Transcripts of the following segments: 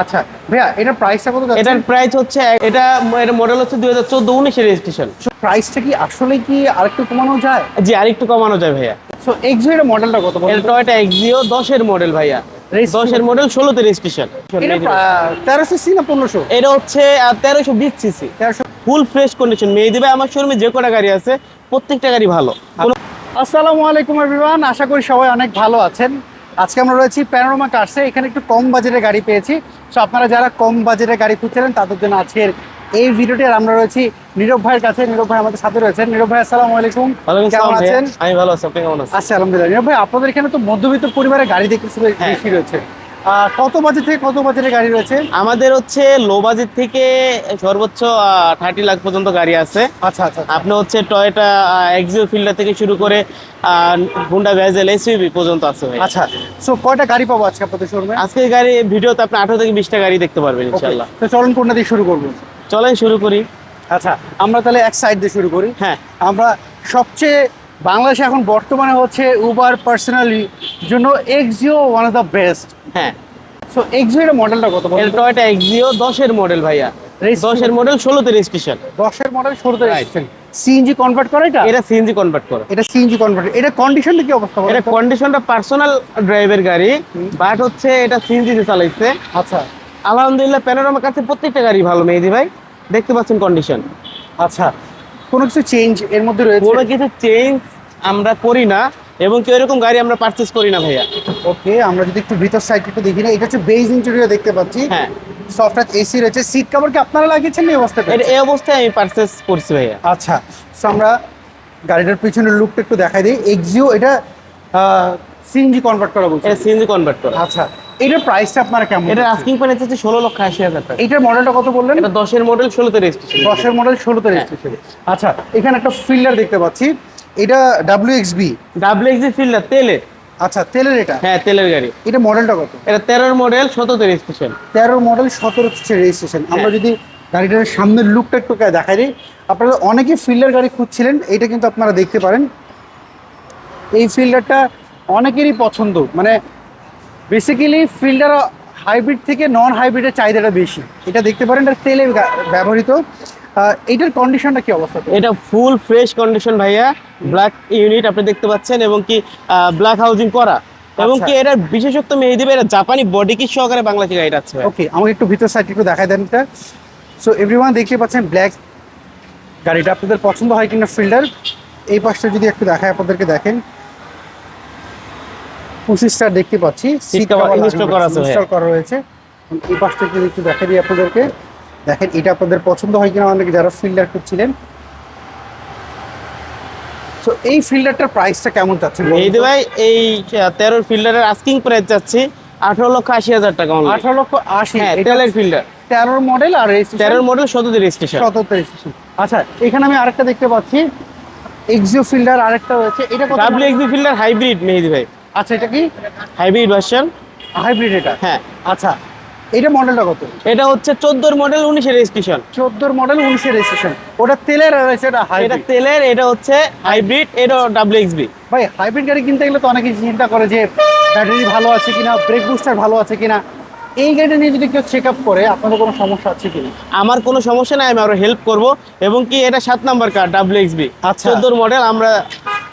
আচ্ছা ভাইয়া এটার প্রাইসটা কত এটার প্রাইস হচ্ছে এটা এটা মডেল হচ্ছে দুই হাজার চোদ্দ উনিশের রেজিস্ট্রেশন প্রাইসটা কি আসলে কি আরেকটু কমানো যায়? জি আরেকটু কমানো যায় ভাইয়া। সো এক্সো এর মডেলটা কত এটা? টয়টা এক্সিও দশের মডেল ভাইয়া। দশের মডেল ষোলোতে রেজিস্ট্রেশন এটা তেরোশো সি না পনেরোশো? এটা হচ্ছে তেরোশো বিশ সিসি তেরোশো ফুল ফ্রেশ কন্ডিশন মেয়ে দিবে আমার শোরুমে যে কটা গাড়ি আছে প্রত্যেকটা গাড়ি ভালো। কোনো আসসালামু আলাইকুম এভরিওয়ান আশা করি সবাই অনেক ভালো আছেন। আজকে আমরা রয়েছি প্যানোরমা কার্সে এখানে একটু কম বাজেটের গাড়ি পেয়েছি। সো আপনারা যারা কম বাজেটের গাড়ি খুঁজছিলেন তাদের জন্য আজকের এই ভিডিওটি আর আমরা রয়েছি নীরব ভাইয়ের কাছে। নীরব ভাই আমাদের সাথে রয়েছেন। নীরব ভাই আসসালামু আলাইকুম। কেমন আছেন? আমি ভালো আছি আপনি কেমন আছেন? আচ্ছা আলহামদুলিল্লাহ। নীরব ভাই আপনাদের এখানে তো মধ্যবিত্ত পরিবারের গাড়ি দেখতেছি বেশ হ্যাঁ। রয়েছে। কত বাজেট থেকে কত বাজেটের গাড়ি রয়েছে? আমাদের হচ্ছে লো বাজেট থেকে সর্বোচ্চ থার্টি লাখ পর্যন্ত গাড়ি আছে। আচ্ছা আচ্ছা আচ্ছা। আপনি হচ্ছে টয়টা এক্সিও ফিল্ডার থেকে শুরু করে হুন্ডা ভ্যাজেল এসইউভি পর্যন্ত আছে ভাই। আচ্ছা সো কয়টা গাড়ি পাবো আজকে আপনাদের শোরুমে আজকে গাড়ি ভিডিওতে আপনি আঠারো থেকে বিশটা গাড়ি দেখতে পারবেন ইনশাল্লাহ তো চলুন কোনটা দিয়ে শুরু করব? চলেন শুরু করি। আচ্ছা আমরা তাহলে এক সাইড দিয়ে শুরু করি। হ্যাঁ। আমরা সবচেয়ে বাংলাদেশে এখন বর্তমানে হচ্ছে উবার পার্সোনালি জন্য Axio one of the best হ্যাঁ। সো এক্সিও এর মডেলটা কত বলুন এটা তো? টয়টা এক্সিও দশের মডেল ভাইয়া। Registration- দশের মডেল ষোলোতে রেজিস্ট্রেশন দশের মডেল শুরুতে Right. রেজিস্ট্রেশন সিএনজি কনভার্ট করে এটা? এটা সিএনজি কনভার্ট করে। এটা সিএনজি কনভার্ট এটা কন্ডিশনটা কি অবস্থা এটা কন্ডিশনটা পার্সোনাল ড্রাইভের গাড়ি বাট হচ্ছে এটা সিএনজি তে চালাইছে। আচ্ছা। আলহামদুলিল্লাহ প্যানোরামার কাছে প্রত্যেকটা গাড়ি ভালো মেহেদি ভাই। দেখতে পাচ্ছেন কন্ডিশন আচ্ছা। কোনো কিছু চেঞ্জ এর মধ্যে রয়েছে? কোনো কিছু চেঞ্জ আমরা করি না এবং কেউ এরকম গাড়ি আমরা পারচেস করি না ভাইয়া। ওকে আমরা যদি একটু ভিতর সাইড একটু দেখি না এটা হচ্ছে বেজ ইন্টেরিয়র দেখতে পাচ্ছি। হ্যাঁ। সফটওয়্যার এসি রয়েছে সিট কভার কি আপনারা লাগিয়েছেন এই অবস্থাটা এটা এই অবস্থায় আমি পারচেস করছি ভাইয়া। আচ্ছা সো আমরা গাড়িটার পিছনের লুকটা একটু দেখাই দিই। এক্সিও এটা সিএনজি কনভার্ট করা বলছে সিএনজি কনভার্ট করা। আচ্ছা এটার প্রাইসটা আপনারা কেমন এটা এটা আস্কিং প্রাইস হচ্ছে ষোলো লক্ষ আশি হাজার টাকা। এটার মডেলটা কত বললেন? এটা দশের মডেল ষোলোতে রেজিস্ট্রেশন দশের মডেল ষোলোতে রেজিস্ট্রেশন আচ্ছা এখানে একটা ফিল্ডার দেখতে পাচ্ছি। এটা ডাব্লিউ এক্স বি ডাব্লিউ এক্সি ফিল্ডার তেলের আচ্ছা তেলের এটা? হ্যাঁ তেলের গাড়ি। এটা মডেলটা কত? এটা তেরোর মডেল সতেরোতে রেজিস্ট্রেশন তেরো মডেল সতেরো রেজিস্ট্রেশন আমরা যদি গাড়িটার সামনের লুকটা একটু দেখাই দিই। আপনারা অনেকে ফিল্ডার গাড়ি খুঁজছিলেন এটা কিন্তু আপনারা দেখতে পারেন। এই ফিল্ডারটা অনেকেরই পছন্দ। মানে বেসিক্যালি ফিল্ডার হাইব্রিড থেকে নন হাইব্রিডের চাহিদাটা বেশি। এটা দেখতে পারেন এটা তেলে ব্যবহৃত। এটার কন্ডিশনটা কি অবস্থা এটা ফুল ফ্রেশ কন্ডিশন ভাইয়া। ব্ল্যাক ইউনিট আপনি দেখতে পাচ্ছেন এবং কি ব্ল্যাক হাউজিং করা। এবং আচ্ছা। কি এটার বিশেষত্ব মেহেদি ভাই এটা জাপানি বডি কিট সহকারে বাংলাদেশি গাড়িটা আছে ওকে আমাকে একটু ভিতর সাইড একটু দেখাই দেন এটা। সো এভরিওয়ান দেখতে পাচ্ছেন ব্ল্যাক গাড়িটা। আপনাদের পছন্দ হয় কিনা ফিল্ডার এই পাশটা যদি একটু দেখায় আপনাদেরকে দেখেন। পঁচিশ স্টার দেখতে পাচ্ছি। ইনস্টল করা রয়েছে। এই পাশটা যদি একটু দেখা দিই আপনাদেরকে। দেখেন এটা আপনাদের পছন্দ হয় কিনা অনেকে যারা ফিল্ডার করছিলেন তো এই ফিল্ডারটার প্রাইসটা কেমন চাচ্ছে মেহেদি ভাই এই তেরোর ফিল্ডারের আস্কিং প্রাইস যাচ্ছে আঠারো লক্ষ আশি হাজার টাকা। আঠারো লক্ষ আশি। হ্যাঁ তেলের ফিল্ডার তেরোর মডেল আর তেরোর মডেল সতেরোতে রেজিস্ট্রেশন সতেরো রেজিস্ট্রেশন আচ্ছা এখানে আমি আরেকটা দেখতে পাচ্ছি। এক্সিও ফিল্ডার আরেকটা রয়েছে। এটা কত ডাব্লিউ এক্সি ফিল্ডার হাইব্রিড মেহেদি ভাই। আচ্ছা এটা কি? হাইব্রিড ভার্সন হাইব্রিড এটা? হ্যাঁ। আচ্ছা এটা মডেলটা কত? এটা হচ্ছে চোদ্দোর মডেল উনিশের রেজিস্ট্রেশন। চোদ্দোর মডেল উনিশের রেজিস্ট্রেশন। ওটা তেলের আর এটা এটা হাইব্রিড তেলের এটা হচ্ছে হাইব্রিড এটা ডাব্লিউ এক্সবি ভাই হাইব্রিড গাড়ি কিনতে গেলে তো অনেকে চিন্তা করে যে ব্যাটারি ভালো আছে কিনা ব্রেক বুস্টার ভালো আছে কিনা। এই গাড়িটা নিয়ে যদি কেউ চেক আপ করে আপনাদের কোনো সমস্যা আছে কিনা? আমার কোনো সমস্যা নাই আমি আরও হেল্প করব। এবং কি এটা সাত নাম্বার কার ডাব্লিউ এক্সবি। চোদ্দোর মডেল আমরা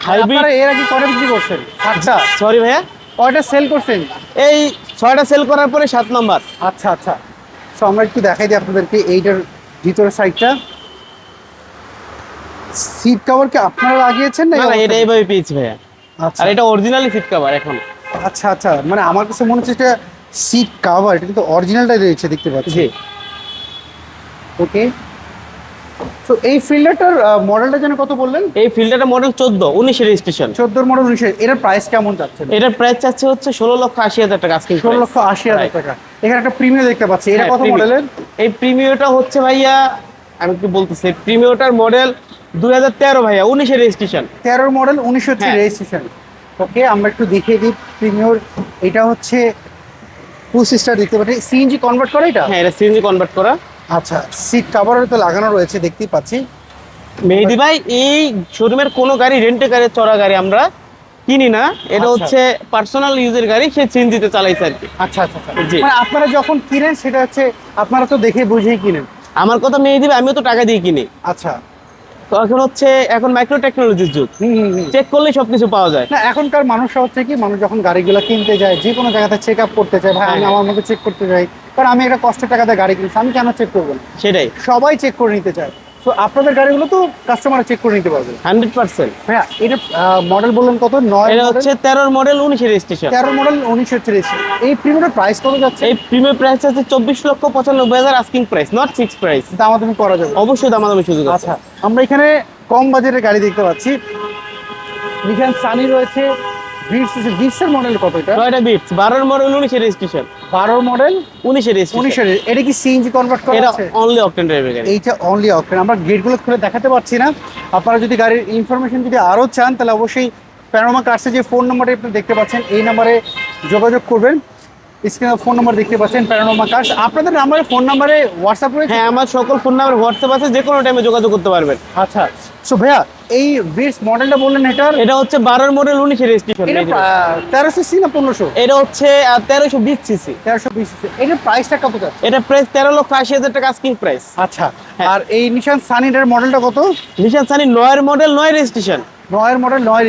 হাইব্রিড এর আগে কটা বিক্রি করছেন? আচ্ছা। সরি ভাইয়া। কয়টা সেল করছেন? এই ছয়টা সেল করার পরে সাত নাম্বার আচ্ছা আচ্ছা। সো আমরা একটু দেখাই দিই আপনাদেরকে এইটার ভিতরের সাইডটা সিট কভার কি আপনারা লাগিয়েছেন না এটা এইভাবে পেয়েছি ভাইয়া। আচ্ছা। আর এটা অরিজিনালি সিট কভার এখন। আচ্ছা আচ্ছা। মানে আমার কাছে মনে হচ্ছে এটা সিট কভার এটা কিন্তু অরিজিনালটাই রয়েছে দেখতে পাচ্ছি জি। ওকে তো এই ফিল্ডারটার মডেলটা যেন কত বললেন? এই ফিল্ডারটা মডেল চোদ্দ উনিশের রেজিস্ট্রেশন চোদ্দোর মডেল উনিশের এটার প্রাইস কেমন যাচ্ছে? এটার প্রাইস চাচ্ছে হচ্ছে ষোলো লক্ষ আশি হাজার টাকা আজকে ষোলো লক্ষ আশি হাজার টাকা। এখানে একটা প্রিমিয়াম দেখতে পাচ্ছি। এটা হ্যাঁ, কত মডেলের এই প্রিমিয়টা হচ্ছে ভাইয়া আমি কি বলতেছি প্রিমিয়টার মডেল দুই হাজার তেরো ভাইয়া উনিশের রেজিস্ট্রেশন তেরোর মডেল থ্রি হ্যাঁ। রেজিস্ট্রেশন ওকে আমরা একটু দেখিয়ে দিই প্রিমিয়র এটা হচ্ছে পঁচিশ স্টার দেখতে পাচ্ছি। সিএনজি কনভার্ট করে এটা? হ্যাঁ এটা সিএনজি কনভার্ট করা। আচ্ছা সিট কাভারও তো লাগানো রয়েছে দেখতেই পাচ্ছি। মেহেদি ভাই এই শোরুমের কোনো গাড়ি রেন্টে গাড়ি চড়া গাড়ি আমরা কিনি না। এটা আচ্ছা। হচ্ছে পার্সোনাল ইউজের গাড়ি সে সিএনজিতে চালাইছে আর কি। আচ্ছা আচ্ছা আচ্ছা। মানে আপনারা যখন কিনেন সেটা হচ্ছে আপনারা তো দেখে বুঝেই কিনেন। আমার কথা মেয়ে ভাই আমিও তো টাকা দিয়ে কিনি। আচ্ছা। তো এখন হচ্ছে এখন মাইক্রো টেকনোলজির যুগ। চেক করলেই সবকিছু পাওয়া যায়। না এখনকার মানুষরা হচ্ছে কি মানুষ যখন গাড়িগুলো কিনতে যায় যে কোনো জায়গাতে চেক আপ করতে চায় ভাই আমি হ্যাঁ। আমার মতো চেক করতে চাই কারণ আমি একটা কষ্টের টাকাতে গাড়ি কিনছি আমি কেন চেক করব না? সেটাই। সবাই চেক করে নিতে চায়। তো আপনাদের গাড়িগুলো তো কাস্টমার চেক করে নিতে পারবে। Hundred percent. হ্যাঁ এটা মডেল বললেন কত? নয় এটা হচ্ছে তেরোর মডেল উনিশের রেজিস্ট্রেশন তেরো মডেল উনিশশো তিরিশ এই প্রিমিয়ামের প্রাইস কত যাচ্ছে? এই প্রিমিয়াম প্রাইস আছে চব্বিশ লক্ষ পঁচানব্বই হাজার asking price not fix price দামাদামি করা যাবে। অবশ্যই দামাদামি সুযোগ আচ্ছা আমরা এখানে কম বাজেটের গাড়ি দেখতে পাচ্ছি। নিশান সানি রয়েছে ভিটস ভিটসের মডেল কত এটা? টয়টা বিটস বারোর মডেল উনিশের রেজিস্ট্রেশন বারো মডেল উনিশের উনিশের এটা কি সিএনজি কনভার্ট করা এটা অনলি অকটেন ড্রাইভের গাড়ি। এইটা অনলি অপশন আমরা গেটগুলো খুলে দেখাতে পারছি না। আপনারা যদি গাড়ির ইনফরমেশন যদি আরও চান তাহলে অবশ্যই প্যানোমা কার্সে যে ফোন নাম্বারটা আপনি দেখতে পাচ্ছেন এই নাম্বারে যোগাযোগ করবেন। স্ক্রিনে ফোন নাম্বার দেখতে পাচ্ছেন প্যানোমা কার্স আপনাদের নাম্বারে ফোন নাম্বারে হোয়াটসঅ্যাপ রয়েছে? হ্যাঁ আমার সকল ফোন নাম্বার হোয়াটসঅ্যাপ আছে যে কোনো টাইমে যোগাযোগ করতে পারবেন। আচ্ছা। সো ভাইয়া এই বিটস মডেলটা বললেন এটার? এটা হচ্ছে বারোর মডেল উনিশের রেজিস্ট্রেশন এটা তেরোশো সি না পনেরোশো? এটা হচ্ছে তেরোশো বিশ সিসি তেরোশো বিশ এটার প্রাইসটা কত এটা প্রাইস তেরো লক্ষ আশি হাজার টাকা আস্কিং প্রাইস আচ্ছা হ্যাঁ। আর এই নিশান সানিটার মডেলটা কত? নিশান সানি নয়ের মডেল নয় রেজিস্ট্রেশন নয়ের মডেল নয়.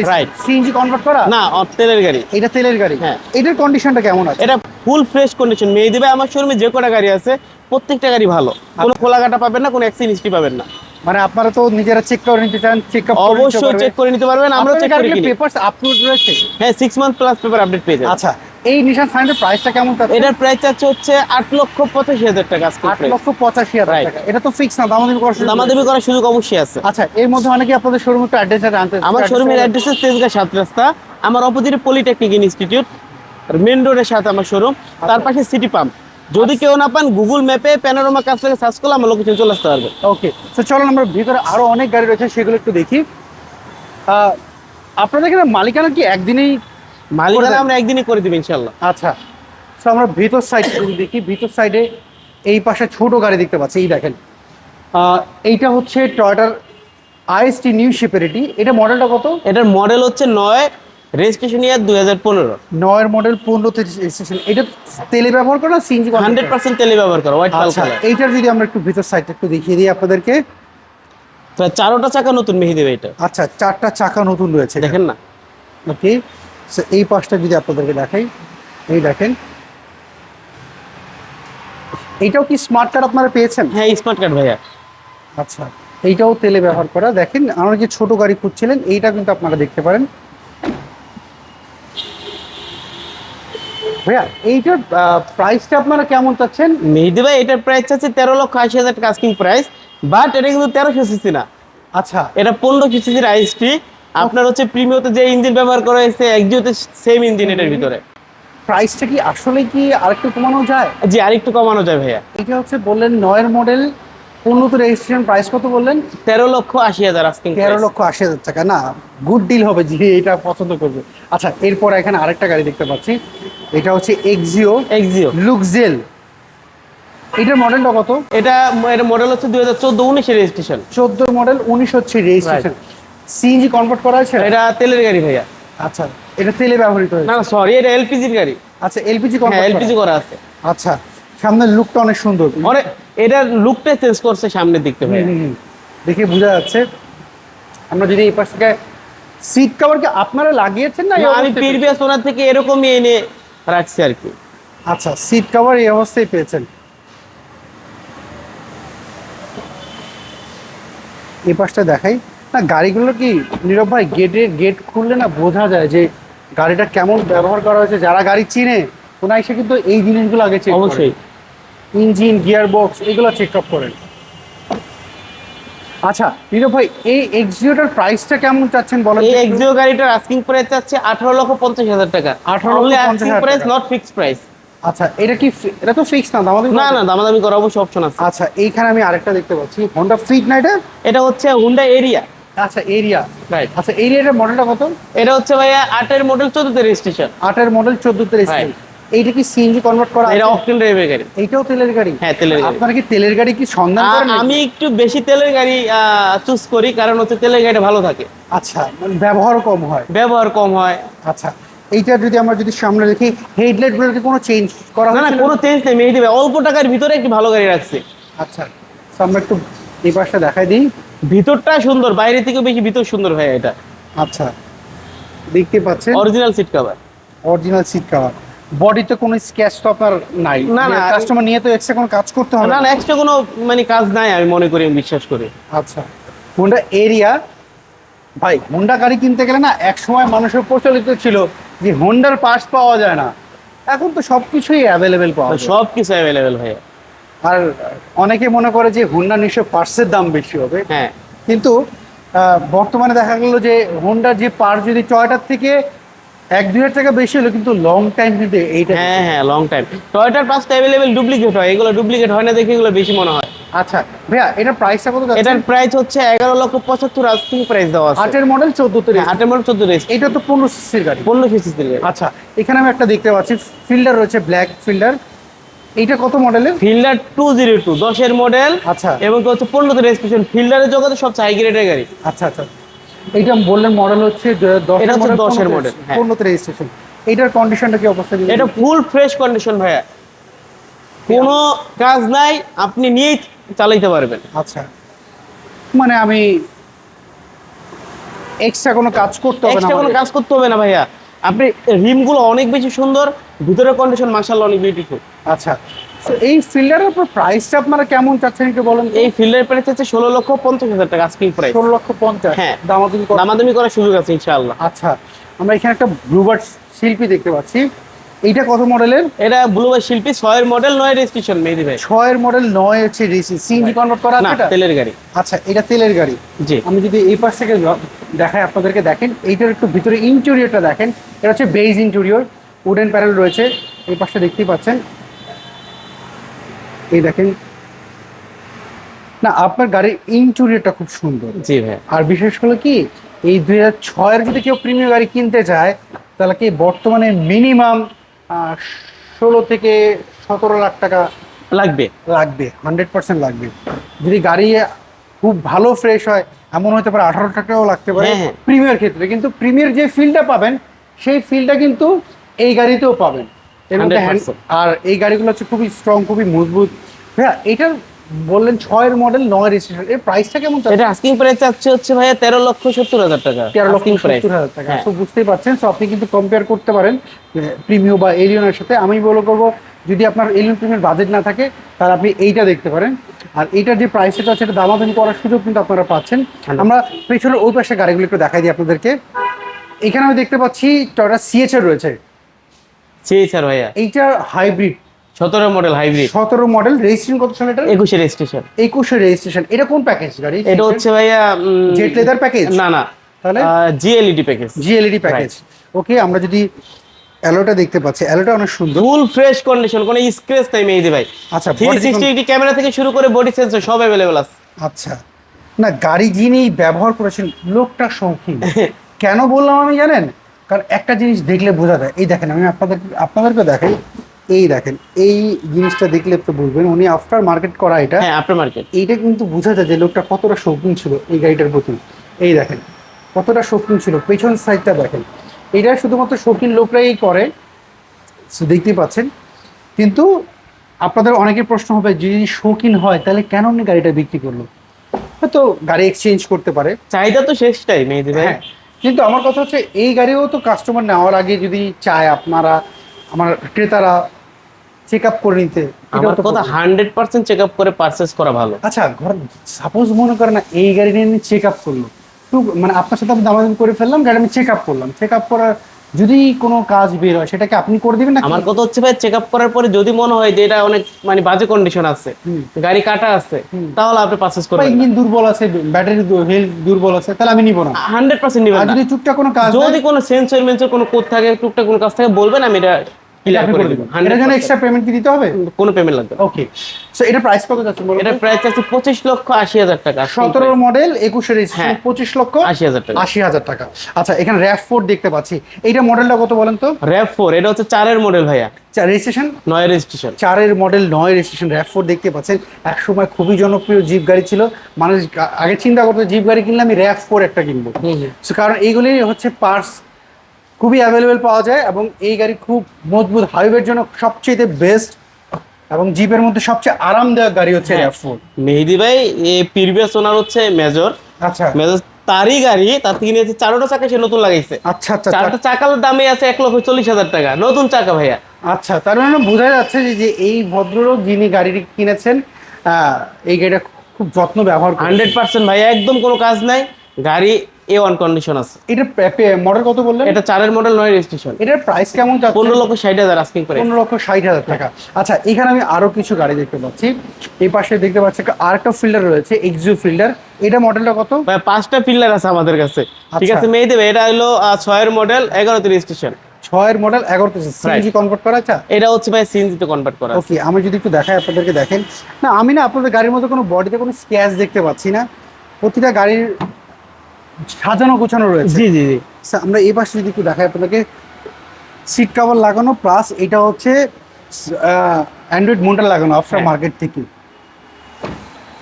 সিএনজি কনভার্ট করা? না তেলের গাড়ি। এটা তেলের গাড়ি। হ্যাঁ। এটার কন্ডিশনটা কেমন আছে? এটা ফুল ফ্রেশ কন্ডিশন মেয়ে দিবে আমার শোরুমে যে কটা গাড়ি আছে প্রত্যেকটা গাড়ি ভালো। কোনো খোলা কাটা পাবেন না কোনো অ্যাক্সিডেন্ট হিস্ট্রি পাবেন না। মানে আপনারা তো নিজেরা চেক করে নিতে চান চেক আপ অবশ্যই চেক করে নিতে পারবেন আমরা চেক করে কিনি পেপারস আপলোড রয়েছে? হ্যাঁ six month plus paper update পেয়ে যাবেন। আচ্ছা এই নিশান সানিটার প্রাইসটা কেমন থাকে এটার প্রাইস চাচ্ছে হচ্ছে আট লক্ষ পঁচাশি হাজার টাকা আজকে আট লক্ষ পঁচাশি হাজার Right. টাকা। এটা তো ফিক্স না দামাদামি করার সুযোগ দামাদামি করার সুযোগ অবশ্যই আছে। আচ্ছা এর মধ্যে অনেকে আপনাদের শোরুম একটু অ্যাড্রেস জানতে আমার শোরুমের অ্যাড্রেস হচ্ছে তেজগাঁ সাত রাস্তা। আমার অপোজিটে পলিটেকনিক ইনস্টিটিউট মেন রোডের সাথে আমার শোরুম তার পাশে সিটি পাম্প যদি কেউ না পান গুগল ম্যাপে প্যানোরামা কাছ থেকে সার্চ করলে আমার লোকেশন চলে আসতে পারবে। ওকে তো চলুন আমরা ভিতরে আরও অনেক গাড়ি রয়েছে সেগুলো একটু দেখি। আপনাদের এখানে মালিকানা কি একদিনেই মালিকানা আমরা একদিনই করে দিবো ইনশাল্লাহ আচ্ছা তো আমরা ভিতর সাইড দেখি ভিতর সাইডে এই পাশে ছোট গাড়ি দেখতে পাচ্ছি এই দেখেন। এইটা হচ্ছে টয়টার আইএসটি নিউ শিপারিটি এটা মডেলটা কত? এটার মডেল হচ্ছে নয় রেজিস্ট্রেশন ইয়ার দুই হাজার পনেরো। নয়ের মডেল পনেরোতে রেজিস্ট্রেশন। এটা তেলে ব্যবহার করে না সিএনজি হান্ড্রেড পার্সেন্ট তেলে ব্যবহার করা হোয়াইট কাল আচ্ছা কালার এইটার যদি আমরা একটু ভিতর সাইডটা একটু দেখিয়ে দিই আপনাদেরকে। তো চারোটা চাকা নতুন মেহি দেবে এটা। আচ্ছা চারটা চাকা নতুন রয়েছে দেখেন না। ওকে সো এই পাশটা যদি আপনাদেরকে দেখাই এই দেখেন। এইটাও কি স্মার্ট কার্ড আপনারা পেয়েছেন? হ্যাঁ স্মার্ট কার্ড ভাইয়া। আচ্ছা এইটাও তেলে ব্যবহার করা। দেখেন আমরা যে ছোট গাড়ি খুঁজছিলেন এইটা কিন্তু আপনারা দেখতে পারেন। ভাইয়া এইটার প্রাইসটা আপনারা কেমন চাচ্ছেন? মেহেদি ভাই এটার প্রাইস আছে তেরো লক্ষ আশি হাজার টাকা আস্কিং প্রাইস বাট এটা কিন্তু তেরোশো সিসি না। আচ্ছা। এটা পনেরো সিসির আইএসটি আপনার হচ্ছে প্রিমিওতে যে ইঞ্জিন ব্যবহার করা হয়েছে একজিওতে সেম ইঞ্জিন এটার ভিতরে। প্রাইসটা কি আসলে কি আরেকটু কমানো যায়? জি আরেকটু কমানো যায় ভাইয়া। এটা হচ্ছে বললেন নয়ের মডেল উন্নত রেজিস্ট্রেশন প্রাইস কত বললেন? তেরো লক্ষ আশি হাজার আস্কিং তেরো লক্ষ আশি হাজার টাকা না? গুড ডিল হবে যে এটা পছন্দ করবে। আচ্ছা এরপর এখানে আরেকটা গাড়ি দেখতে পাচ্ছি। এটা হচ্ছে এক্সিও এক্সিও লুকজেল এটার মডেলটা কত? এটা এটা মডেল হচ্ছে দুই হাজার চোদ্দ উনিশের রেজিস্ট্রেশন চোদ্দ মডেল উনিশ হচ্ছে রেজিস্ট্রেশন সিএনজি কনভার্ট করা আছে এটা তেলের গাড়ি ভাইয়া। আচ্ছা এটা তেলে ব্যবহৃত হয়েছে। না সরি এটা এলপিজির গাড়ি। আচ্ছা এলপিজি হ্যাঁ এলপিজি করা আছে। আচ্ছা সামনের লুকটা অনেক সুন্দর। অনেক এটার লুকটা চেঞ্জ করছে সামনের দিক থেকে। দেখে বোঝা যাচ্ছে। আমরা যদি এই পাশ থেকে সিট কভার কি আপনারা লাগিয়েছেন না আমি প্রিভিয়াস ওনার থেকে এরকমই এনে রাখছি আর কি। আচ্ছা সিট কভার এই অবস্থায় পেয়েছেন। এই পাশটা দেখাই। না গাড়িগুলো কি নীরব ভাই গেটে গেট খুললে না বোঝা যায় যে গাড়িটা কেমন ব্যবহার করা হয়েছে? যারা গাড়ি চিনে ওনা এসে কিন্তু এই জিনিসগুলো আগে অবশ্যই। ইঞ্জিন গিয়ার বক্স এগুলো চেক আপ করেন। আচ্ছা নীরব ভাই এই এক্সিওটার প্রাইসটা কেমন চাচ্ছেন বলেন এই তো এক্সিও গাড়িটার আস্কিং প্রাইস চাচ্ছে আঠারো লক্ষ পঞ্চাশ হাজার টাকা। 18 লক্ষ 50 আস্কিং হাজার প্রাইস নট ফিক্সড প্রাইস আচ্ছা এটা কি এটা তো ফিক্স না আমাদের না না দামাদামি করার অবশ্যই অপশন আছে। আচ্ছা এইখানে আমি আরেকটা দেখতে পাচ্ছি। হন্ডা ফিট না এটা? এটা হচ্ছে হুন্ডা এরিয়া আচ্ছা এরিয়া রাইট আচ্ছা এরিয়াটার মডেলটা কত? এটা হচ্ছে ভাইয়া আটের মডেল চোদ্দতে রেজিস্ট্রেশন আটের মডেল চোদ্দোতে Right. এইটা কি সিএনজি কনভার্ট করা এটা? অকটেন ড্রাইভের গাড়ি। এইটাও তেলের গাড়ি? হ্যাঁ, তেলের গাড়ি। আপনারা কি তেলের গাড়ি কি সন্ধান করেন আমি একটু বেশি তেলের গাড়ি চুজ করি কারণ হচ্ছে তেলের গাড়িটা ভালো থাকে। আচ্ছা মানে ব্যবহার কম হয়। ব্যবহার কম হয়। আচ্ছা এইটা যদি আমরা যদি সামনে দেখি হেডলাইট গুলোকে কোনো চেঞ্জ করা না না কোনো চেঞ্জ নেই মেয়ে দিবে অল্প টাকার ভিতরে একটি ভালো গাড়ি রাখছে। আচ্ছা আমরা একটু এই পাশটা দেখাই দিই। ভিতরটা সুন্দর বাইরে থেকে বেশি ভিতর সুন্দর হয় এটা। আচ্ছা দেখতে পাচ্ছেন? Original seat cover original seat cover বডিতে কোনো স্ক্যাচ তো আপনার নাই। না, না। কাস্টমার নিয়ে তো এক্সট্রা কোনো কাজ করতে হবে না না। এক্সট্রা কোনো মানে কাজ নাই আমি মনে করি আমি বিশ্বাস করি। আচ্ছা। হোন্ডা এরিয়া ভাই হোন্ডা গাড়ি কিনতে গেলে না এক সময় মানুষের প্রচলিত ছিল যে হোন্ডার পার্টস পাওয়া যায় না। এখন তো সব কিছুই অ্যাভেলেবেল পাওয়া যায়। সব কিছু অ্যাভেলেবেল হয় আর অনেকে মনে করে যে হোন্ডা নিশ্চয় পার্টসের দাম বেশি হবে। হ্যাঁ। কিন্তু বর্তমানে দেখা গেল যে হোন্ডার যে পার্ট যদি টয়টার থেকে এক দুই হাজার টাকা বেশি হলো কিন্তু লং টাইম কিন্তু এইটা হ্যাঁ হ্যাঁ লং টাইম টয়টার পাঁচটা অ্যাভেলেবেল ডুপ্লিকেট হয়। এগুলো ডুপ্লিকেট হয় না দেখে এগুলো বেশি মনে হয়। আচ্ছা ভাইয়া এটার প্রাইসটা কত এটার প্রাইস হচ্ছে এগারো লক্ষ পঁচাত্তর আস্কিং প্রাইস দেওয়া আছে। আটের মডেল চোদ্দতে হ্যাঁ, আটের মডেল চোদ্দ রেস এটা তো পনেরো সিসির গাড়ি। পনেরো সিসি দিলে আচ্ছা এখানে আমি একটা দেখতে পাচ্ছি। ফিল্ডার রয়েছে ব্ল্যাক ফিল্ডার এইটা কত মডেলের ফিল্ডার টু জিরো টু দশের মডেল আচ্ছা। এবং হচ্ছে পনেরোতে রেজিস্ট্রেশন ফিল্ডারের জগতে সবচেয়ে হাই গ্রেডের গাড়ি। আচ্ছা আচ্ছা। এইটা বললেন মডেল হচ্ছে দশের এটা হচ্ছে দশের পনেরোতে-। পনেরোতে রেজিস্ট্রেশন এইটার কন্ডিশনটা কি অবস্থা এটা ফুল ফ্রেশ কন্ডিশন ভাইয়া। কোনো কাজ নাই আপনি নিয়েই চালাইতে পারবেন। আচ্ছা। মানে আমি এক্সট্রা কোনো কাজ করতে হবে না এক্সট্রা কোনো কাজ করতে হবে না ভাইয়া। আপনি রিমগুলো অনেক বেশি সুন্দর ভিতরের কন্ডিশন মার্শাল অনেক বিউটিফুল আচ্ছা। তো এই ফিল্ডারের উপর প্রাইসটা আপনারা কেমন চাচ্ছেন একটু বলেন এই ফিল্ডের প্রাইস হচ্ছে ষোলো লক্ষ পঞ্চাশ হাজার টাকা আস্কিং প্রাইস ষোলো লক্ষ পঞ্চাশ? হ্যাঁ। দামাদামি করা দামাদামি করার সুযোগ আছে ইনশাআল্লাহ। আচ্ছা আমরা এখানে একটা ব্লুবার্ড শিল্পী দেখতে পাচ্ছি। এইটা কত মডেলের এটা ব্লু বাই শিল্পী ছয়ের মডেল নয় রেজিস্ট্রেশন মেহেদি ভাই ছয়ের মডেল নয় হচ্ছে রেসি সিএনজি কনভার্ট করা না এটা? তেলের গাড়ি। আচ্ছা এটা তেলের গাড়ি। জি। আমি যদি এই পাশ থেকে দেখাই আপনাদেরকে দেখেন এইটার একটু ভিতরে ইন্টেরিয়রটা দেখেন এটা হচ্ছে বেজ ইন্টেরিয়র উডেন প্যানেল রয়েছে এই পাশটা দেখতেই পাচ্ছেন। এই দেখেন। না আপনার গাড়ির ইন্টেরিয়রটা খুব সুন্দর। জি ভাই। আর বিশেষ করে কি এই দুই হাজার ছয়ের যদি কেউ প্রিমিয়াম গাড়ি কিনতে চায় তাহলে কি বর্তমানে মিনিমাম ষোলো থেকে সতেরো লাখ টাকা লাগবে। লাগবে হান্ড্রেড পার্সেন্ট লাগবে। যদি গাড়ি খুব ভালো ফ্রেশ হয় এমন হতে পারে আঠারো টাকাও লাগতে পারে। প্রিমিয়ার ক্ষেত্রে। কিন্তু প্রিমিয়ার যে ফিলটা পাবেন সেই ফিলটা কিন্তু এই গাড়িতেও পাবেন। এর মধ্যে 100% হ্যান্ড- আর এই গাড়িগুলো হচ্ছে খুবই স্ট্রং খুবই মজবুত। হ্যাঁ এটার বললেন ছয়ের মডেল নয় রেজিস্ট্রেশন এর প্রাইসটা কেমন এটা আস্কিং প্রাইস চাচ্ছে হচ্ছে ভাইয়া তেরো লক্ষ সত্তর হাজার টাকা। তেরো লক্ষ। সত্তর হাজার টাকা। হ্যাঁ। তো বুঝতেই পারছেন। সো আপনি কিন্তু কম্পেয়ার করতে পারেন প্রিমিও বা এলিয়নের সাথে। আমি বলে করব যদি আপনার এলিয়ন প্রিমিয়ার বাজেট না থাকে তাহলে আপনি এইটা দেখতে পারেন। আর এইটার যে প্রাইস প্রাইসটা আছে এটা দামাদামি করার সুযোগ কিন্তু আপনারা পাচ্ছেন। আমরা পেছনের ওই পাশে গাড়িগুলো একটু দেখাই দিই আপনাদেরকে। এখানে আমি দেখতে পাচ্ছি টয়টা সিএচআর রয়েছে। জি স্যার ভাইয়া। এইটা হাইব্রিড সতেরো মডেল হাইব্রিড সতেরো মডেল রেজিস্ট্রেশন কত সাল এটা? একুশে রেজিস্ট্রেশন একুশে রেজিস্ট্রেশন এটা কোন প্যাকেজ গাড়ি? এটা হচ্ছে ভাইয়া জেট লেদার প্যাকেজ না না। তাহলে? জিএলইডি প্যাকেজ জিএলইডি প্যাকেজ ওকে আমরা যদি অ্যালোটা দেখতে পাচ্ছি অ্যালোটা অনেক সুন্দর। ফুল ফ্রেশ কন্ডিশন কোনো স্ক্র্যাচ নাই মেহেদি ভাই। আচ্ছা three body sixty degree camera থেকে শুরু করে বডি সেন্সর সব অ্যাভেলেবেল আছে। আচ্ছা। না গাড়ি যিনি ব্যবহার করেছেন লোকটা শৌখিন কেন বললাম আমি জানেন? কারণ একটা জিনিস দেখলে বোঝা যায় এই দেখেন আমি আপনাদের আপনাদেরকে দেখাই এই দেখেন এই জিনিসটা দেখলে তো বুঝবেন উনি আফটার মার্কেট করা এটা হ্যাঁ আফটার মার্কেট এইটা কিন্তু বোঝা যায় যে লোকটা কতটা শৌখিন ছিল এই গাড়িটার প্রতি। এই দেখেন কতটা শৌখিন ছিল পেছন সাইডটা দেখেন এটা শুধুমাত্র শৌখিন লোকরাই করে দেখতেই পাচ্ছেন। কিন্তু আপনাদের অনেকের প্রশ্ন হবে যদি শৌখিন হয় তাহলে কেন উনি গাড়িটা বিক্রি করল? হয়তো গাড়ি এক্সচেঞ্জ করতে পারে। চাহিদা তো শেষটাই মেহেদি ভাই। হ্যাঁ। কিন্তু আমার কথা হচ্ছে এই গাড়িও তো কাস্টমার নেওয়ার আগে যদি চায় আপনারা আমার ক্রেতারা চেক আপ করে নিতে আমার কথা হান্ড্রেড পার্সেন্ট চেক আপ করে পারচেস করা ভালো। আচ্ছা ঘর সাপোজ মনে করেন না এই গাড়ি নিয়ে চেক আপ করল। তো মানে আপনার সাথে আমি দামাদাম করে ফেললাম গাড়ি আমি চেক আপ করলাম। চেক আপ করার যদি কোনো কাজ বের হয় সেটাকে আপনি করে দিবেন না আমার কথা হচ্ছে ভাই চেক আপ করার পরে যদি মনে হয় যে এটা অনেক মানে বাজে কন্ডিশন আছে গাড়ি কাটা আছে তাহলে আপনি পাসেস বা করবেন ইঞ্জিন দুর্বল আছে ব্যাটারি হেলথ দুর্বল আছে তাহলে আমি নিব না। 100% নিব না। যদি টুকটাক কোনো কাজ যদি কোনো সেন্সর মেন্সর কোনো কোড থাকে টুকটাক কোনো কাজ থাকে বলবেন আমি এটা Clear করে করে দেবো, জন্য এক্সট্রা পেমেন্ট কি দিতে হবে? কোনো পেমেন্ট লাগবে ওকে সো এটা প্রাইস কত যাচ্ছে বলুন? এটা প্রাইস আছে পঁচিশ লক্ষ আশি হাজার টাকা। সতেরো মডেল হ্যাঁ। পঁচিশ লক্ষ আশি হাজার টাকা। আশি হাজার টাকা। আচ্ছা এখানে র্যাফ ফোর দেখতে পাচ্ছি। এইটা মডেলটা কত বলেন তো? র্যাপ ফোর এটা হচ্ছে চারের মডেল ভাইয়া। রেজিস্ট্রেশন নয় রেজিস্ট্রেশন চারের মডেল নয় রেজিস্ট্রেশন ফোর দেখতে পাচ্ছেন। এক সময় খুবই জনপ্রিয় জিপ গাড়ি ছিল। মানুষ আগে চিন্তা করতো জিপ গাড়ি কিনলে আমি র্যাফ ফোর একটা কিনবো। কারণ এইগুলি হচ্ছে পার্টস খুবই অ্যাভেলেবেল পাওয়া যায় এবং এই গাড়ি খুব মজবুত হাইওয়ের জন্য সবচেয়ে বেস্ট এবং জিপের মধ্যে সবচেয়ে আরামদায়ক গাড়ি হচ্ছে হ্যাঁ। মেহেদি ভাই প্রিভিয়াস ওনার হচ্ছে মেজর আচ্ছা। মেজর তারই গাড়ি তার থেকে নিয়েছে চারোটা চাকা সে নতুন লাগাইছে। আচ্ছা আচ্ছা চারটা চাকার দামে আছে এক লক্ষ চল্লিশ হাজার টাকা নতুন চাকা ভাইয়া। আচ্ছা তার মানে বোঝা যাচ্ছে যে- এই ভদ্রলোক যিনি গাড়িটি কিনেছেন এই গাড়িটা খুব যত্ন ব্যবহার হান্ড্রেড পার্সেন্ট ভাইয়া একদম কোনো কাজ নাই। গাড়ি এ ওয়ান কন্ডিশন আছে। এটা মডেল কত বললেন? এটা চারের মডেল নয় রেজিস্ট্রেশন এটার প্রাইস কেমন যাচ্ছে? পনেরো লক্ষ ষাট হাজার আস্কিং প্রাইস পনেরো লক্ষ ষাট হাজার টাকা। আচ্ছা এখানে আমি আরও কিছু গাড়ি দেখতে পাচ্ছি। এই পাশে দেখতে পাচ্ছি একটা আরেকটা ফিল্ডার রয়েছে এক্সিও ফিল্ডার এটা মডেলটা কত? ভাই পাঁচটা পিলার আছে আমাদের কাছে। ঠিক আচ্ছা। আছে মেয়ে দেবে এটা হলো ছয়ের মডেল এগারোতে রেজিস্ট্রেশন ছয়ের মডেল এগারোতে সিএনজি কনভার্ট করা আচ্ছা এটা হচ্ছে ভাই সিএনজিতে কনভার্ট করা ওকে আমি যদি একটু দেখাই আপনাদেরকে দেখেন। না আমি না আপনাদের গাড়ির মধ্যে কোনো বডিতে কোনো স্ক্র্যাচ দেখতে পাচ্ছি না। প্রতিটা গাড়ির সাজানো গোছানো রয়েছে। জি জি জি। আচ্ছা, আমরা এই পাশে যদি একটু দেখাই আপনাদেরকে সিট কভার লাগানো প্লাস এটা হচ্ছে অ্যান্ড্রয়েড মোটর লাগানো আফটার হ্যাঁ। মার্কেট থেকে।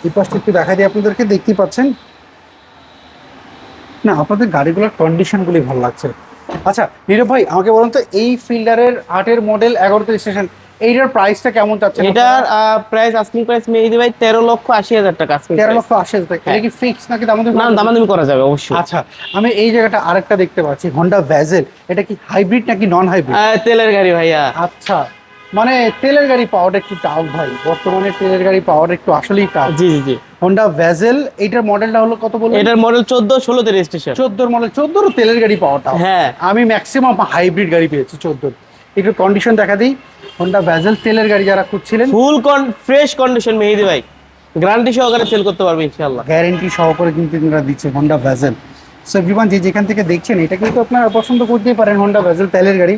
এই পাশটা একটু দেখা দিই আপনাদেরকে দেখতেই পাচ্ছেন? না আপনাদের গাড়িগুলোর কন্ডিশনগুলি ভালো লাগছে। আচ্ছা নীরব ভাই আমাকে বলুন তো এই ফিল্ডারের আটের মডেল এগারোতে স্টেশন এইটার প্রাইসটা কেমন চাচ্ছেন এটার প্রাইস আস্কিং প্রাইস মেয়ে দেবে তেরো লক্ষ আশি হাজার টাকা তেরো লক্ষ আশি হাজার টাকা। এটা হ্যাঁ। কি ফিক্স নাকি দাম না দামাদামি করা যাবে অবশ্যই। আচ্ছা আমি এই জায়গাটা আরেকটা দেখতে পাচ্ছি হন্ডা ভ্যাজেল এটা কি হাইব্রিড নাকি নন হাইব্রিড তেলের গাড়ি ভাইয়া। আচ্ছা মানে তেলের গাড়ি পাওয়াটা একটু টাফ ভাই। বর্তমানে তেলের গাড়ি পাওয়াটা একটু আসলেই টাফ জি জি জি। হন্ডা ভ্যাজেল এইটার মডেলটা হলো কত বললেন? এটার মডেল চোদ্দ ষোলোতে রেজিস্ট্রেশন চোদ্দোর মডেল চোদ্দোর তেলের গাড়ি পাওয়াটা হ্যাঁ। আমি ম্যাক্সিমাম হাইব্রিড গাড়ি পেয়েছি চোদ্দোর। একটু কন্ডিশন দেখা দিই। হন্ডা ভ্যাজেল তেলের গাড়ি যারা খুঁজছিলেন। ফুল কন ফ্রেশ কন্ডিশন মেহেদি ভাই। গ্যারান্টি সহকারে সেল করতে পারবে ইনশাআল্লাহ। গ্যারেন্টি সহকারে কিন্তু এনারা দিচ্ছে হন্ডা ভ্যাজেল সো বিমান যে যেখান থেকে দেখছেন এটা কিন্তু আপনারা পছন্দ করতেই পারেন হন্ডা ভ্যাজেল তেলের গাড়ি।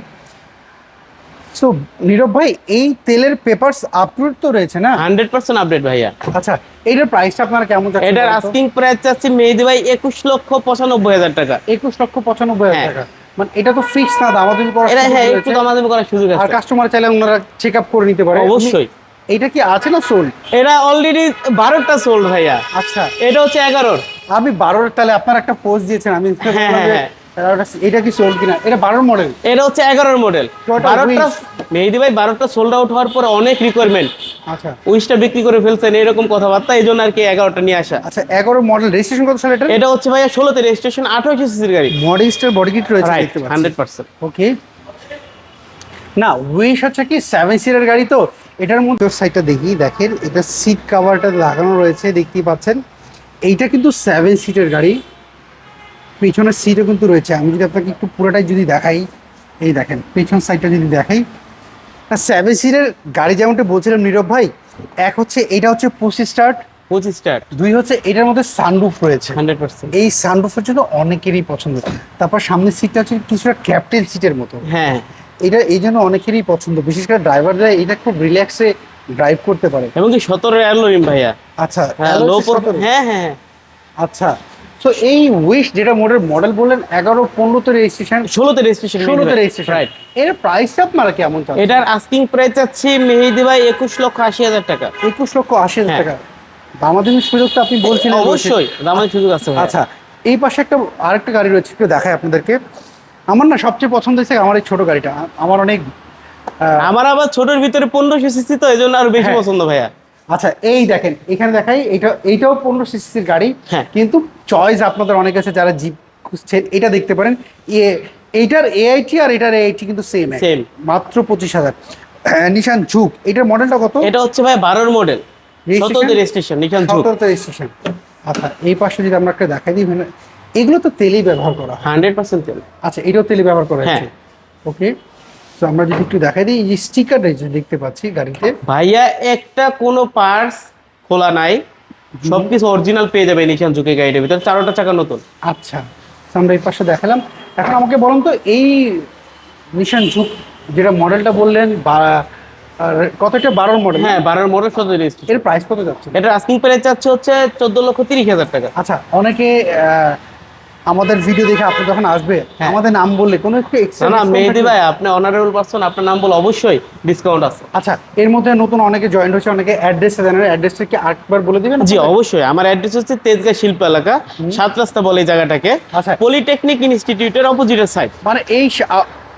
সো নীরব ভাই এই তেলের পেপারস আপলোড তো রয়েছে না? হান্ড্রেড পার্সেন্ট আপডেট ভাইয়া। আচ্ছা এটার প্রাইসটা আপনারা কেমন যাচ্ছে এটার আস্কিং প্রাইস চাচ্ছি মেহেদি ভাই একুশ লক্ষ পঁচানব্বই হাজার টাকা। একুশ লক্ষ পঁচানব্বই হাজার হ্যাঁ। টাকা। মানে এটা তো ফিক্স না দামাদামি করার এটা হ্যাঁ। একটু দামাদামি করার সুযোগ আর কাস্টমার চাইলে ওনারা চেক আপ করে নিতে পারে। অবশ্যই। এটা কি আছে না সোল এটা অলরেডি বারোটা সোল্ড ভাইয়া। আচ্ছা। এটা হচ্ছে এগারোর। আমি বারোর তাহলে আপনার একটা পোস্ট দিয়েছেন আমি হ্যাঁ, হ্যাঁ। এটা কি কিনা? এটা বারোর মডেল এটা হচ্ছে মডেল। মেহেদি ভাই সোল্ড আউট হওয়ার পরে অনেক রিকোয়ারমেন্ট আচ্ছা। বিক্রি করে ফেলছেন এরকম কথাবার্তা এই জন্য আর কি এগারোটা নিয়ে আসা। আচ্ছা এগারো মডেল রেজিস্ট্রেশন কত সাল এটা এটা হচ্ছে ভাইয়া ষোলোতে রেজিস্ট্রেশন আঠারোশো সিসির গাড়ি। বডি কিট রয়েছে দেখতে ওকে না উইশ হচ্ছে কি সিটের গাড়ি তো। এটার মধ্যে সাইডটা দেখি দেখেন এটা সিট কাভারটা লাগানো রয়েছে দেখতেই পাচ্ছেন। এইটা কিন্তু সিটের গাড়ি। পেছনের সিটও কিন্তু রয়েছে। আমি যদি আপনাকে একটু পুরোটাই যদি দেখাই এই দেখেন পেছন সাইডটা যদি দেখাই। আর সেভেন সিটের গাড়ি যেমনটা বলছিলাম নীরব ভাই এক হচ্ছে এটা হচ্ছে পঁচিশ স্টার্ট পঁচিশ স্টার্ট। দুই হচ্ছে এটার মধ্যে সানরুফ রয়েছে। Hundred percent. এই সানরুফের জন্য অনেকেরই পছন্দ। তারপর সামনের সিটটা হচ্ছে কিছুটা ক্যাপ্টেন সিটের মতো। হ্যাঁ। এটা এই জন্য অনেকেরই পছন্দ। বিশেষ করে ড্রাইভাররা এটা খুব রিল্যাক্সে ড্রাইভ করতে পারে। এবং কি সতেরো অ্যালোরিম ভাইয়া। আচ্ছা হ্যাঁ লো হচ্ছে 17 হ্যাঁ হ্যাঁ। আচ্ছা। তো এই উইশ যেটা মডেল মডেল বললেন এগারো পনেরোতে রেজিস্ট্রেশন ষোলোতে রেজিস্ট্রেশন ষোলোতে রেজিস্ট্রেশন রাইট এর প্রাইসটা আপনারা কেমন এটার আস্কিং প্রাইস চাচ্ছি মেহেদি ভাই একুশ লক্ষ আশি হাজার টাকা। একুশ লক্ষ আশি হাজার হ্যাঁ। টাকা। দামাদামির সুযোগ তো আপনি বলছিলেন অবশ্যই দামের সুযোগ আছে আচ্ছা এই পাশে একটা আরেকটা গাড়ি রয়েছে একটু দেখাই আপনাদেরকে। আমার না সবচেয়ে পছন্দ হয়েছে আমার এই ছোট গাড়িটা। আমার অনেক আমার আবার ছোটোর ভিতরে পনেরোশো সিসি তো এই জন্য আরও বেশি হ্যাঁ। পছন্দ ভাইয়া। আচ্ছা এই দেখেন এখানে দেখাই এটা এইটাও পনেরো সিসির গাড়ি। হ্যাঁ। কিন্তু চয়েস আপনাদের অনেক আছে যারা জিপ খুঁজছেন এটা দেখতে পারেন। এ এইটার এআইটি আর এটার এআইটি কিন্তু সেম Same। মাত্র পঁচিশ হাজার। নিশান ঝুঁক এটার মডেলটা কত? এটা হচ্ছে ভাই বারোর মডেল Registration? সতেরোতে রেজিস্ট্রেশন নিশান ঝুঁক। সতেরোতে রেজিস্ট্রেশন আচ্ছা এই পাশে যদি আমরা একটা দেখাই দিই এগুলো তো তেলেই ব্যবহার করা হান্ড্রেড পার্সেন্ট তেল। আচ্ছা এটাও তেলে ব্যবহার করা হ্যাঁ। ওকে। আমরা যদি একটু দেখাই দিই এই স্টিকার রয়েছে দেখতে পাচ্ছি গাড়িতে। ভাইয়া একটা কোনো পার্টস খোলা নাই। সবকিছু অরিজিনাল পেয়ে যাবে নিশান ঝুঁকে গাড়িটার ভিতরে। চারোটা চাকা নতুন। আচ্ছা। আমরা এই পাশে দেখালাম। এখন আমাকে বলুন তো এই নিশান ঝুঁক যেটা মডেলটা বললেন বা আর কত একটা বারোর মডেল হ্যাঁ বারোর মডেল সতেরো রেজিস্ট্রেশন এর প্রাইস কত যাচ্ছে? এটা আস্কিং প্রাইস চাচ্ছে হচ্ছে চোদ্দ লক্ষ তিরিশ হাজার টাকা। আচ্ছা অনেকে আমাদের ভিডিও দেখে আপনি যখন আসবে হ্যাঁ। আমাদের নাম বললে কোনো একটু না মেহেদি ভাই আপনি অনারেবল পারসন আপনার নাম বলে অবশ্যই ডিসকাউন্ট আছে। আচ্ছা এর মধ্যে নতুন অনেকে জয়েন্ট হচ্ছে অনেকে অ্যাড্রেস জানেন অ্যাড্রেসটা কি আরেকবার বলে দিবেন? জি অবশ্যই আমার অ্যাড্রেস হচ্ছে তেজগাঁ শিল্প এলাকা সাত রাস্তা বলে এই জায়গাটাকে। আচ্ছা। পলিটেকনিক ইনস্টিটিউটের অপোজিটের সাইড মানে এই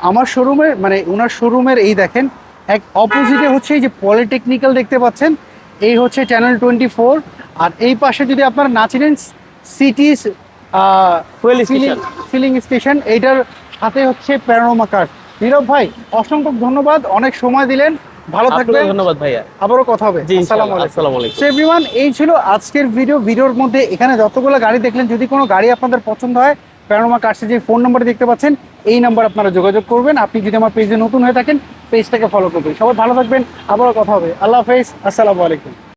আমার শোরুমের মানে ওনার শোরুমের এই দেখেন এক অপোজিটে হচ্ছে এই যে পলিটেকনিক্যাল দেখতে পাচ্ছেন এই হচ্ছে চ্যানেল টোয়েন্টি ফোর আর এই পাশে যদি আপনারা না চিনেন সিটিস ফিলিং স্টেশন এইটার সাথে হচ্ছে প্যানোরামা কার্ড নীরব ভাই অসংখ্য ধন্যবাদ অনেক সময় দিলেন ভালো থাকবেন। ধন্যবাদ ভাইয়া। আবারও কথা হবে। আসসালামু আলাইকুম। সো এভরিওয়ান এই ছিল আজকের ভিডিও ভিডিওর মধ্যে এখানে যতগুলো গাড়ি দেখলেন যদি কোনো গাড়ি আপনাদের পছন্দ হয় প্যানোমা কার্সে যে ফোন নাম্বার দেখতে পাচ্ছেন এই নাম্বার আপনারা যোগাযোগ করবেন। আপনি যদি আমার পেজে নতুন হয়ে থাকেন পেজটাকে ফলো করবেন। সবাই ভালো থাকবেন। আবারও কথা হবে। আল্লাহ হাফেজ। আসসালামু আলাইকুম।